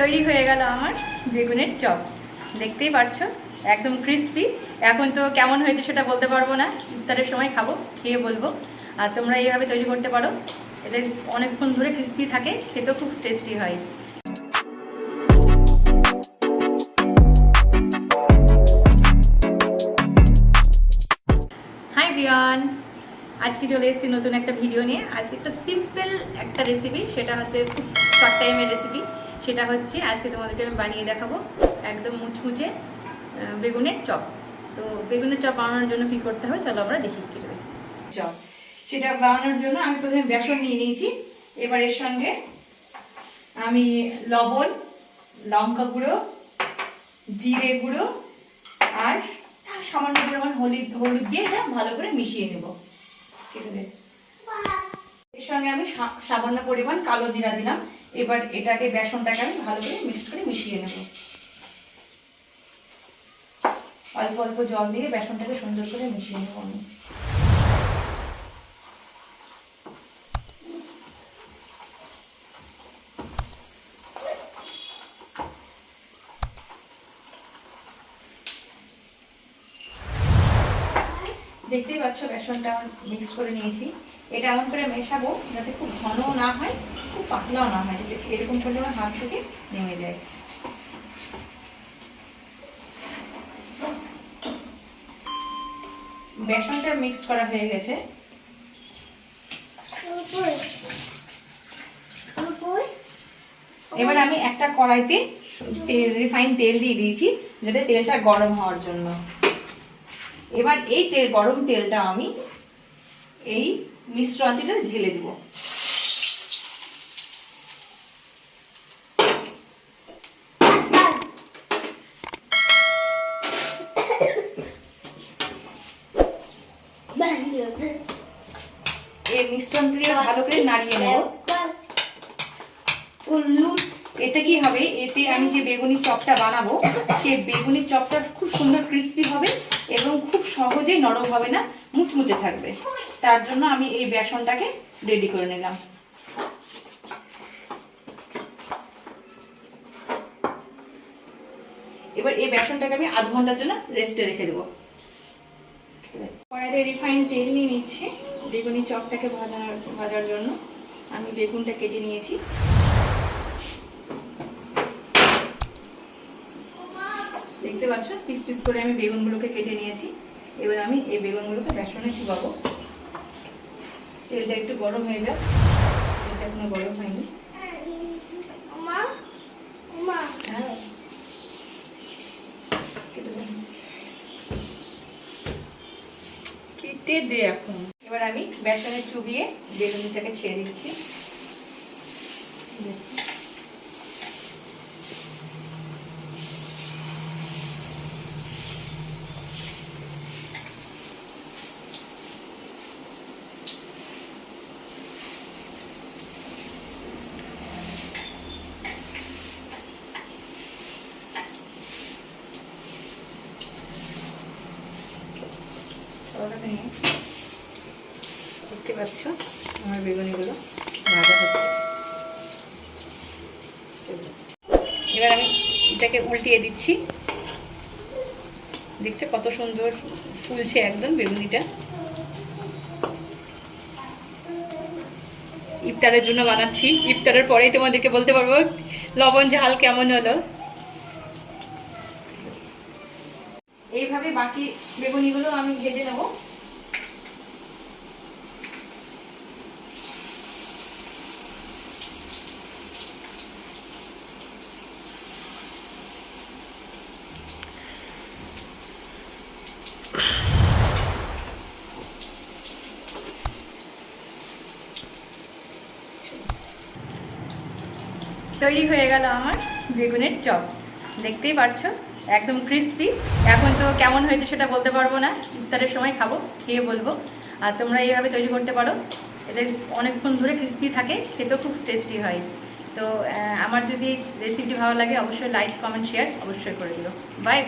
তৈরি হয়ে গেল আমার বেগুনের চপ। দেখতেই পারছ? একদম ক্রিস্পি এখন তো কেমন হয়েছে সেটা বলতে পারব না। ইফতারের সময় খাব, খেয়ে বলব। আর তোমরা এইভাবে তৈরি করতে পারো। এটা অনেকক্ষণ ধরে ক্রিস্পি থাকে, খেতেও খুব টেস্টি হয়। হাই রিয়ান আজকে চলে এসেছি নতুন একটা ভিডিও নিয়ে। আজকে একটা সিম্পল একটা রেসিপি সেটা হচ্ছে খুব শর্ট টাইমের রেসিপি সেটা হচ্ছে আজকে তোমাদেরকে আমি বানিয়ে দেখাবো একদম মুচমুচে বেগুনের চপ। তো বেগুনের চপ বানানোর জন্য কী করতে হবে চলো আমরা দেখি কী করে চপ। সেটা বানানোর জন্য আমি প্রথমে বেসন নিয়ে নিয়েছি। এবার এর সঙ্গে আমি লবণ, লঙ্কা গুঁড়ো, জিরে গুঁড়ো আর সামান্য পরিমাণ হলুদ হলুদ দিয়ে এটা ভালো করে মিশিয়ে নেব। ঠিক আছে? এর সঙ্গে আমি সামান্য পরিমাণ কালো জিরা দিলাম। এবার এটাকে বেসনটাকে আমি ভালো করে মিক্স করে মিশিয়ে নেব। অল্প অল্প জল দিয়ে বেসনটাকে সুন্দর করে মিশিয়ে নেব আমি। দেখতেই পাচ্ছ বেসনটা মিক্স করে নিয়েছি। এটা এমন করে মেশাবো যাতে খুব ঘনও না হয় খুব পাতলাও না হয় যাতে এরকম করলে আমার হাত থেকে নেমে যায়। বেসনটা মিক্স করা হয়ে গেছে। এবার আমি একটা কড়াইতে তেল রিফাইন তেল দিয়ে দিয়েছি যাতে তেলটা গরম হওয়ার জন্য। এবার এই তেল, গরম তেলটা আমি এই মিশ্রণটিতে ঢেলে দেব। এই মিশ্রণটি ভালো করে নাড়িয়ে নেব। এতে কি হবে? এতে আমি যে বেগুনি চপটা বানাবো, সেই বেগুনি চপটা খুব সুন্দর ক্রিস্পি হবে এবং খুব সহজেই নরম হবে না, মুচমুচে থাকবে। তার জন্য আমি এই বেসনটাকে রেডি করে নিলাম। এবার এই বেসনটাকে আমি আধ ঘণ্টার জন্য রেস্টে রেখে দেবো। কড়াইতে রিফাইন তেল নিয়ে নিচ্ছি, বেগুনি চপটাকে ভাজার ভাজার জন্য। আমি বেগুনটা কেটে নিয়েছি। দেখতে পাচ্ছ পিস পিস করে আমি বেগুনগুলোকে কেটে নিয়েছি। এবার আমি এই বেগুনগুলোকে বেসনে চুবাবো। তেলটা একটু গরম হয়ে যাক। তেলটা এখনও গরম হয়নি। হ্যাঁ। কেটে দে। কেটে দে এখন। এবার আমি বেসনে চুবিয়ে বেগুনটাকে ছেড়ে দিচ্ছি। দেখতে পাচ্ছ আমার বেগুনিগুলো ভাজা হচ্ছে। এবার আমি এটাকে উল্টিয়ে দিচ্ছি। দেখছ কত সুন্দর ফুলছে একদম বেগুনিটা। ইফতারের জন্য বানাচ্ছি। ইফতারের পরেই তোমাদেরকে বলতে পারব, লবণ ঝাল কেমন হলো? এইভাবে বাকি বেগুনিগুলো আমি ভেজে নেব। তৈরি হয়ে গেল আমার বেগুনের চপ। দেখতেই পারছ? একদম ক্রিস্পি এখন তো কেমন হয়েছে সেটা বলতে পারব না। ইফতারের সময় খাব, খেয়ে বলব। আর তোমরা এইভাবে তৈরি করতে পারো। এটা অনেকক্ষণ ধরে ক্রিস্পি থাকে, খেতেও খুব টেস্টি হয়। তো আমার যদি রেসিপিটি ভালো লাগে, অবশ্যই লাইক কমেন্ট শেয়ার অবশ্যই করে দিও। বাই